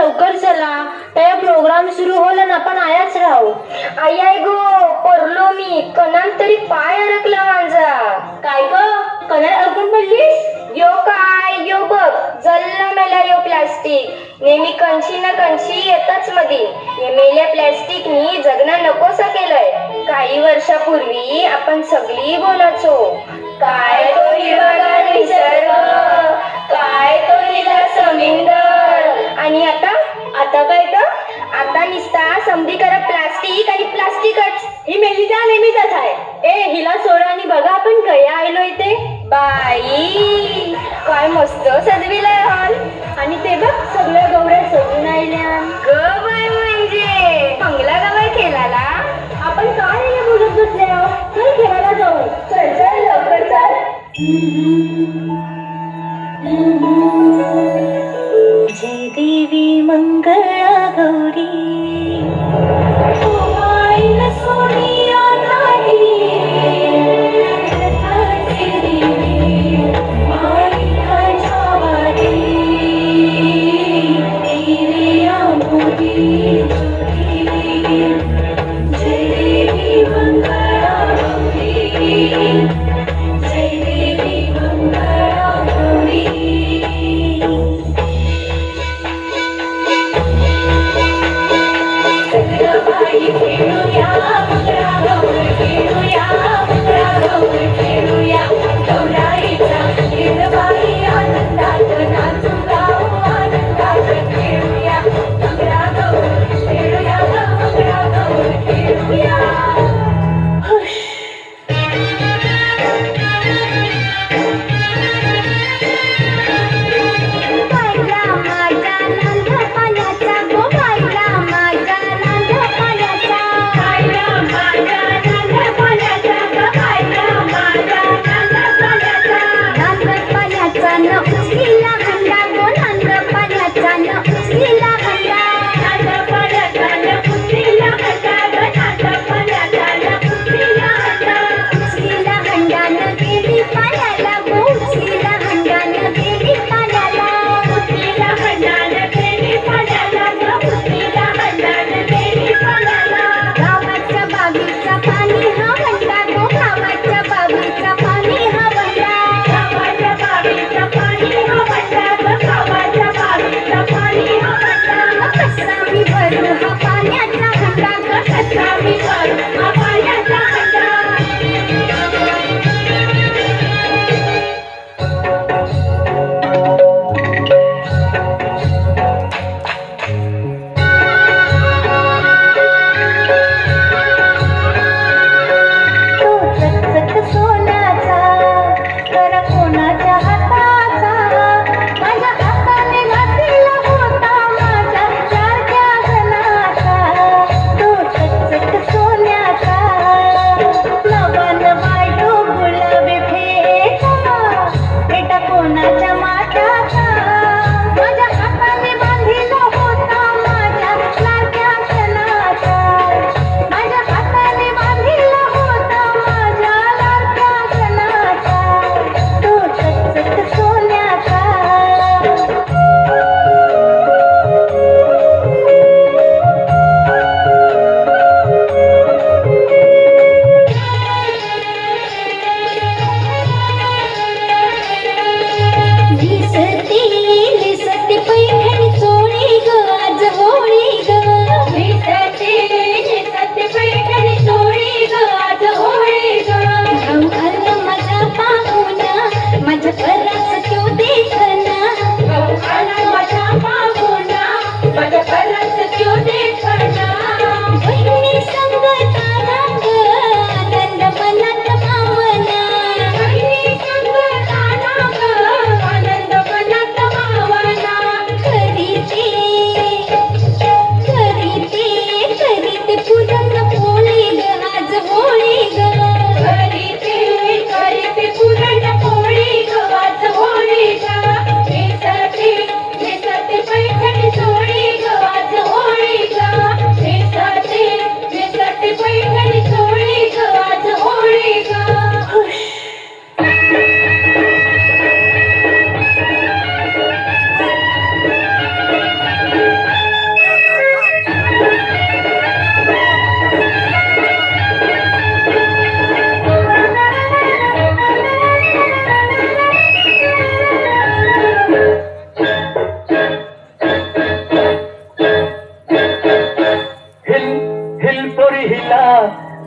लवकर चला. त्या प्रोग्राम सुरू होला ना आपण आयाच राहू. आई आई गो पडलो मी. कणान तरी पाय अडकला माझा. काय ग? कन्नड अडकून पडलीस? यो काय? यो बघ. जल्ला मेला यो प्लास्टिक नेहमी कंची ना कंची येताच मधी. मेल्या प्लॅस्टिकनी जगणं नकोसा केलंय. काही वर्षापूर्वी आपण सगळी बोलायचो. काय तो हिरवागार निसर्ग? काय तो आता निसता समधी करा प्लास्टिक आणि प्लास्टिकच. ही मेलीच्या नेहमीच आहे. ए हिला सोडा आणि बघा आपण कया आलो इथे. बाई काय मस्त सजविलाय हॉल. आणि ते बघ सगळ्या गौऱ्या सजून आल्या ग बाय म्हणजे. चांगला गवाय खेळाला आपण काय बोलत बसले आहोत चल खेळायला जाऊ. चल चल लवकर चल.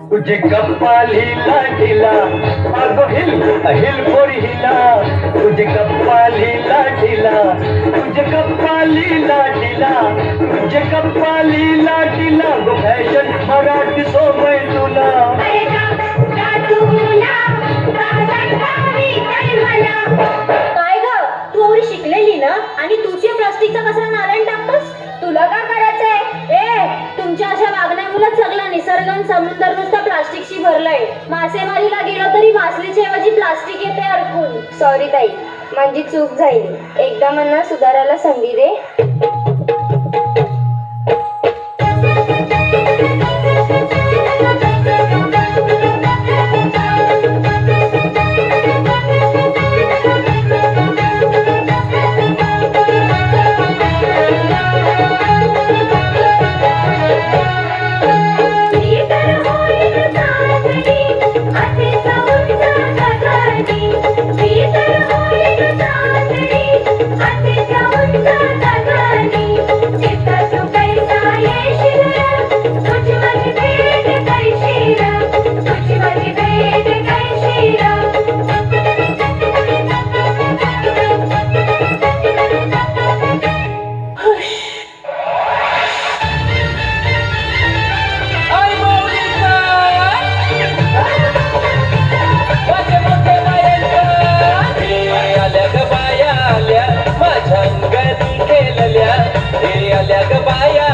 तुझे कपाली ढिला अगो हिल हिल पोरी हिला. तुझे कपाली लाटीला तुझे कपाली लाटीला तुझे कपाली ढिला गो फॅशन मराठी सोमय तुला. तुला काय ग तू एवढी शिकलेली ना? आणि तुझ्या प्लास्टिकचा कसा नारायण टाकतोस? तुला का करायचंय? तुमच्या अशा वागण्यामुळेच सगळा निसर्ग समुद्र नुसता प्लास्टिकशी भरलाय. मासेमारीला गेलो तरी मासलीच्या ऐवजी प्लास्टिक येते अडकून. सॉरी ताई माझी चूक झाली. एकदा मला सुधारायला संधी दे.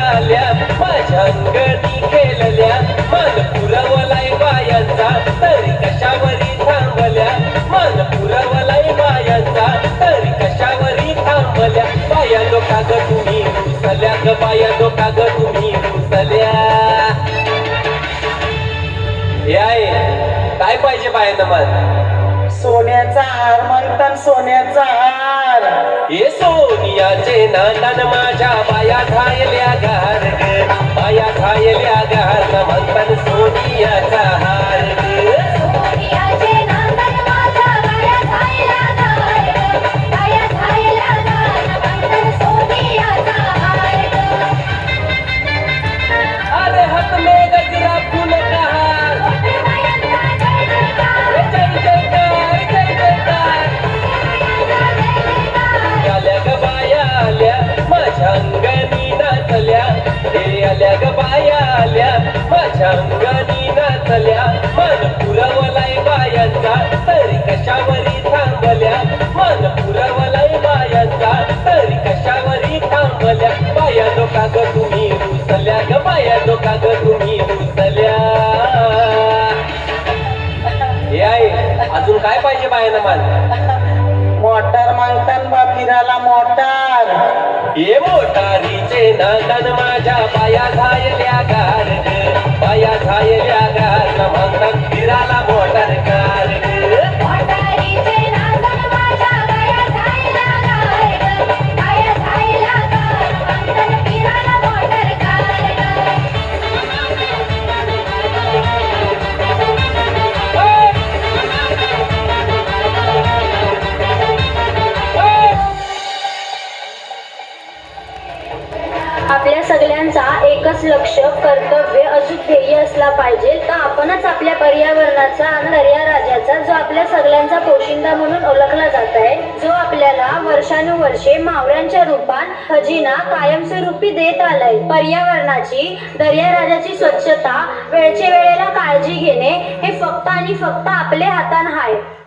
बाया माझ्या अंगणी खेळल्या. मन पुरवलाय बायांचा तरी कशावरी थांबल्या. मन पुरवलाय बायांचा तरी कशावरी थांबल्या. बाया ग तुम्ही रुसल्या ग बाया लोका ग तुम्ही रुसल्या हे काय पाहिजे बायांना मन सोन्याचा हार म्हणतात सोन्याचा हार. हे सोनियाचे नांदन माझ्या बाया घायल्या गार ग. बाया घायल्या गार न म्हणतात सोनियाचा हार सोनियाचे थांबल्या बाया लोका ग तुम्ही रुसल्या ग. बाया लोका ग तुम्ही रुसल्या. हे आहे अजून काय पाहिजे बायानं मान मोटार मागतात बा फिरायला मोटार. ये मोटारीचे नांदन माझ्या पाया झायल्या गार पाया झायल्या गार न म्हणतात फिराला मोटार. पर्यावरणाचा आणि दर्या राजाचा जो आपल्या सगळ्यांचा पोशिंदा म्हणून ओळखला जात आहे जो आपल्याला वर्षानुवर्षे मावळ्यांच्या रूपात खजिना कायमस्वरूपी देत आलाय. पर्यावरणाची दर्या राजाची स्वच्छता वेळचे वेळेला काळजी घेणे हे फक्त आणि फक्त आपले हातान आहे.